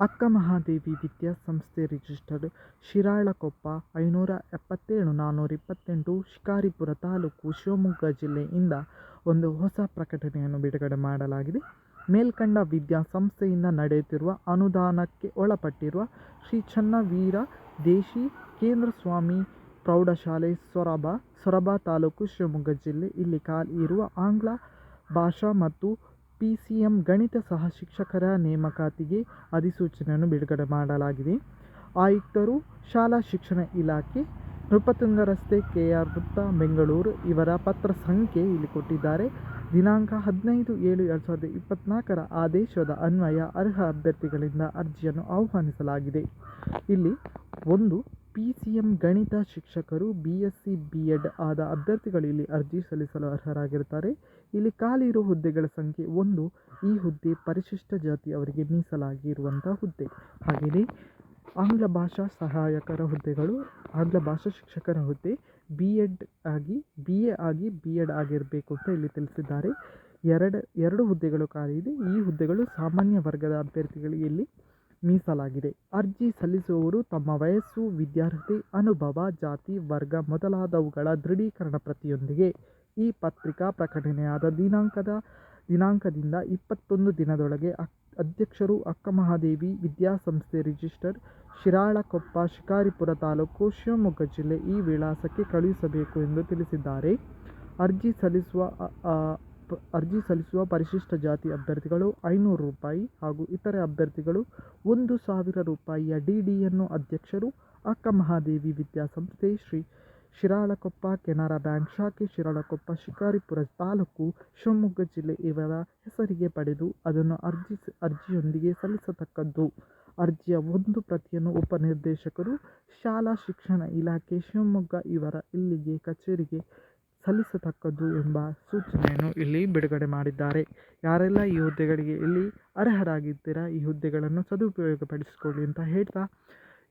ಅಕ್ಕ ಮಹಾದೇವಿ ವಿದ್ಯಾಸಂಸ್ಥೆ ರಿಜಿಸ್ಟರ್ಡ್, ಶಿರಾಳಕೊಪ್ಪ, ಐನೂರ ಎಪ್ಪತ್ತೇಳು ನಾನ್ನೂರ ಇಪ್ಪತ್ತೆಂಟು, ಶಿಕಾರಿಪುರ ತಾಲೂಕು, ಶಿವಮೊಗ್ಗ ಜಿಲ್ಲೆಯಿಂದ ಒಂದು ಹೊಸ ಪ್ರಕಟಣೆಯನ್ನು ಬಿಡುಗಡೆ ಮಾಡಲಾಗಿದೆ. ಮೇಲ್ಕಂಡ ವಿದ್ಯಾಸಂಸ್ಥೆಯಿಂದ ನಡೆಯುತ್ತಿರುವ ಅನುದಾನಕ್ಕೆ ಒಳಪಟ್ಟಿರುವ ಶ್ರೀ ಚನ್ನವೀರ ದೇಶಿ ಕೇಂದ್ರ ಸ್ವಾಮಿ ಪ್ರೌಢಶಾಲೆ ಸೊರಬ ಸೊರಬ ತಾಲೂಕು, ಶಿವಮೊಗ್ಗ ಜಿಲ್ಲೆ. ಇಲ್ಲಿ ಖಾಲಿ ಇರುವ ಆಂಗ್ಲ ಭಾಷಾ ಮತ್ತು ಪಿ ಸಿ ಎಂ ಗಣಿತ ಸಹ ಶಿಕ್ಷಕರ ನೇಮಕಾತಿಗೆ ಅಧಿಸೂಚನೆಯನ್ನು ಬಿಡುಗಡೆ ಮಾಡಲಾಗಿದೆ. ಆಯುಕ್ತರು ಶಾಲಾ ಶಿಕ್ಷಣ ಇಲಾಖೆ ನೃಪತುಂಗ ರಸ್ತೆ ಕೆ ಆರ್ ವೃತ್ತ, ಬೆಂಗಳೂರು ಇವರ ಪತ್ರ ಸಂಖ್ಯೆ ಇಲ್ಲಿ ಕೊಟ್ಟಿದ್ದಾರೆ. ದಿನಾಂಕ ಹದಿನೈದು ಏಳು ಎರಡು ಸಾವಿರದ ಇಪ್ಪತ್ತ್ನಾಲ್ಕರ ಆದೇಶದ ಅನ್ವಯ ಅರ್ಹ ಅಭ್ಯರ್ಥಿಗಳಿಂದ ಅರ್ಜಿಯನ್ನು ಆಹ್ವಾನಿಸಲಾಗಿದೆ. ಇಲ್ಲಿ ಒಂದು ಪಿ ಸಿ ಎಂ ಗಣಿತ ಶಿಕ್ಷಕರು B S C B Ed ಆದ ಅಭ್ಯರ್ಥಿಗಳು ಇಲ್ಲಿ ಅರ್ಜಿ ಸಲ್ಲಿಸಲು ಅರ್ಹರಾಗಿರುತ್ತಾರೆ. ಇಲ್ಲಿ ಖಾಲಿ ಇರುವ ಹುದ್ದೆಗಳ ಸಂಖ್ಯೆ ಒಂದು. ಈ ಹುದ್ದೆ ಪರಿಶಿಷ್ಟ ಜಾತಿ ಅವರಿಗೆ ಮೀಸಲಾಗಿರುವಂಥ ಹುದ್ದೆ. ಹಾಗೆಯೇ ಆಂಗ್ಲ ಭಾಷಾ ಸಹಾಯಕರ ಹುದ್ದೆಗಳು, ಆಂಗ್ಲ ಭಾಷಾ ಶಿಕ್ಷಕರ ಹುದ್ದೆ ಬಿ ಎಡ್ ಆಗಿ ಬಿ ಎ ಆಗಿ ಬಿ ಎಡ್ ಆಗಿರಬೇಕು ಅಂತ ಇಲ್ಲಿ ತಿಳಿಸಿದ್ದಾರೆ. ಎರಡು ಎರಡು ಹುದ್ದೆಗಳು ಖಾಲಿ ಇದೆ. ಈ ಹುದ್ದೆಗಳು ಸಾಮಾನ್ಯ ವರ್ಗದ ಅಭ್ಯರ್ಥಿಗಳಿಗೆ ಇಲ್ಲಿ ಮೀಸಲಾಗಿದೆ. ಅರ್ಜಿ ಸಲ್ಲಿಸುವವರು ತಮ್ಮ ವಯಸ್ಸು, ವಿದ್ಯಾರ್ಹತೆ, ಅನುಭವ, ಜಾತಿ, ವರ್ಗ ಮೊದಲಾದವುಗಳ ದೃಢೀಕರಣ ಪ್ರತಿಯೊಂದಿಗೆ ಈ ಪತ್ರಿಕಾ ಪ್ರಕಟಣೆಯಾದ ದಿನಾಂಕದ ದಿನಾಂಕದಿಂದ ಇಪ್ಪತ್ತೊಂದು ದಿನದೊಳಗೆ ಅಕ್, ಅಧ್ಯಕ್ಷರು ಅಕ್ಕಮಹಾದೇವಿ ವಿದ್ಯಾಸಂಸ್ಥೆ ರಿಜಿಸ್ಟರ್ ಶಿರಾಳಕೊಪ್ಪ, ಶಿಕಾರಿಪುರ ತಾಲೂಕು, ಶಿವಮೊಗ್ಗ ಜಿಲ್ಲೆ ಈ ವಿಳಾಸಕ್ಕೆ ಕಳುಹಿಸಬೇಕು ಎಂದು ತಿಳಿಸಿದ್ದಾರೆ. ಅರ್ಜಿ ಸಲ್ಲಿಸುವ ಅರ್ಜಿ ಸಲ್ಲಿಸುವ ಪರಿಶಿಷ್ಟ ಜಾತಿ ಅಭ್ಯರ್ಥಿಗಳು ಐನೂರು ರೂಪಾಯಿ ಹಾಗೂ ಇತರೆ ಅಭ್ಯರ್ಥಿಗಳು ಒಂದು ಸಾವಿರ ರೂಪಾಯಿಯ ಡಿ ಡಿಯನ್ನು ಅಧ್ಯಕ್ಷರು ಅಕ್ಕ ಮಹಾದೇವಿ ವಿದ್ಯಾಸಂಸ್ಥೆ ಶ್ರೀ ಶಿರಾಳಕೊಪ್ಪ, ಕೆನರಾ ಬ್ಯಾಂಕ್ ಶಾಖೆ ಶಿರಾಳಕೊಪ್ಪ, ಶಿಕಾರಿಪುರ ತಾಲೂಕು ಶಿವಮೊಗ್ಗ ಜಿಲ್ಲೆ ಇವರ ಹೆಸರಿಗೆ ಪಡೆದು ಅದನ್ನು ಅರ್ಜಿ ಅರ್ಜಿಯೊಂದಿಗೆ ಸಲ್ಲಿಸತಕ್ಕದ್ದು. ಅರ್ಜಿಯ ಒಂದು ಪ್ರತಿಯನ್ನು ಉಪನಿರ್ದೇಶಕರು, ಶಾಲಾ ಶಿಕ್ಷಣ ಇಲಾಖೆ ಶಿವಮೊಗ್ಗ ಇವರ ಇಲ್ಲಿಗೆ ಕಚೇರಿಗೆ ಸಲ್ಲಿಸತಕ್ಕದ್ದು ಎಂಬ ಸೂಚನೆಯನ್ನು ಇಲ್ಲಿ ಬಿಡುಗಡೆ ಮಾಡಿದ್ದಾರೆ. ಯಾರೆಲ್ಲ ಈ ಹುದ್ದೆಗಳಿಗೆ ಇಲ್ಲಿ ಅರ್ಹರಾಗಿದ್ದೀರಾ, ಈ ಹುದ್ದೆಗಳನ್ನು ಸದುಪಯೋಗಪಡಿಸಿಕೊಳ್ಳಿ ಅಂತ ಹೇಳ್ತಾ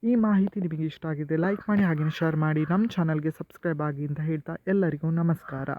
ಈ ಮಾಹಿತಿ ನಿಮಗೆ ಇಷ್ಟ ಆಗಿದೆ, ಲೈಕ್ ಮಾಡಿ ಹಾಗೆಯೇ ಶೇರ್ ಮಾಡಿ, ನಮ್ಮ ಚಾನಲ್ಗೆ ಸಬ್ಸ್ಕ್ರೈಬ್ ಆಗಿ ಅಂತ ಹೇಳ್ತಾ ಎಲ್ಲರಿಗೂ ನಮಸ್ಕಾರ.